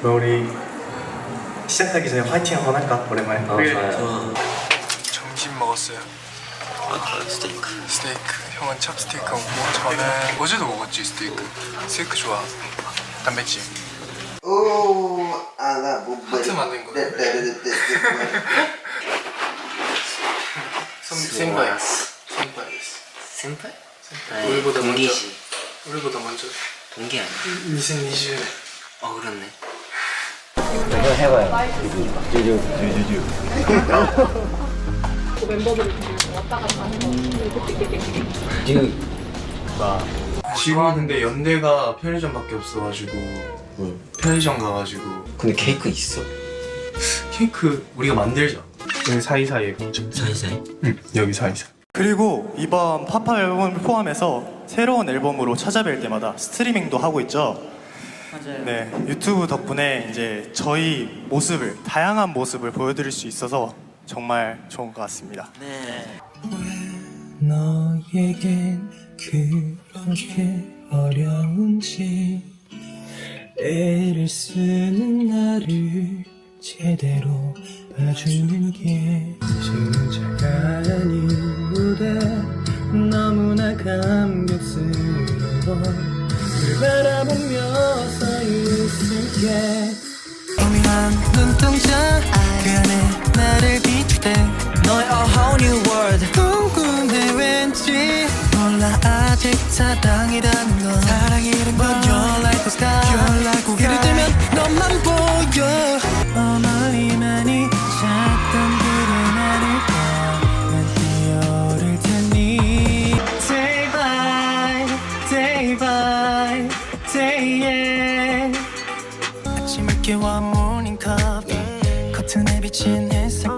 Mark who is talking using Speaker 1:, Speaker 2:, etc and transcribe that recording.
Speaker 1: 그럼 우리 시작하기 전에 화이팅 한번 할까? 오랜만에.
Speaker 2: 어, 좋아요.
Speaker 3: 점심 먹었어요.
Speaker 2: 아, 스테이크.
Speaker 3: 스테이크. 형은 찹스테이크 먹고 저는 어제도 먹었지 스테이크. 스테이크 좋아. 단백질.
Speaker 4: 오, 아 나 뭐
Speaker 3: 하트 만든 거예요?
Speaker 4: 네네 네 네.
Speaker 3: 센바이스. 센바이스.
Speaker 2: 센파이?
Speaker 3: 우리보다
Speaker 2: 동기지.
Speaker 3: 우리보다 먼저.
Speaker 2: 동기 아니야?
Speaker 3: 2020.
Speaker 2: 어, 그렇네.
Speaker 3: 지금 근데 연대가 편의점밖에 없어가지고 편의점 가가지고
Speaker 2: 근데 케이크 있어?
Speaker 3: 케이크 우리가 만들자. 여기 사이사이에 공점.
Speaker 2: 사이사이?
Speaker 3: 응, 여기 사이사이.
Speaker 1: 그리고 이번 팝팝 앨범을 포함해서 새로운 앨범으로 찾아뵐 때마다 스트리밍도 하고 있죠. 맞아요. 네, 유튜브 덕분에 이제 저희 모습을 다양한 모습을 보여드릴 수 있어서 정말 좋은 것 같습니다.
Speaker 5: 너에겐 그렇게 어려운지 애를 쓰는 나를 제대로 봐주는 게 진짜가 아닌 무대 너무나 감격스러워 널 바라보며 서 있을게 오미한 눈동자 그 안에 나를 비출 때 너의 a whole new world 궁금해 왠지 몰라 아직 사랑이라는 건 사랑이란 건 But you're like the sky You're like the sky yeah 아침을 깨워 morning coffee 커튼에 비친 햇살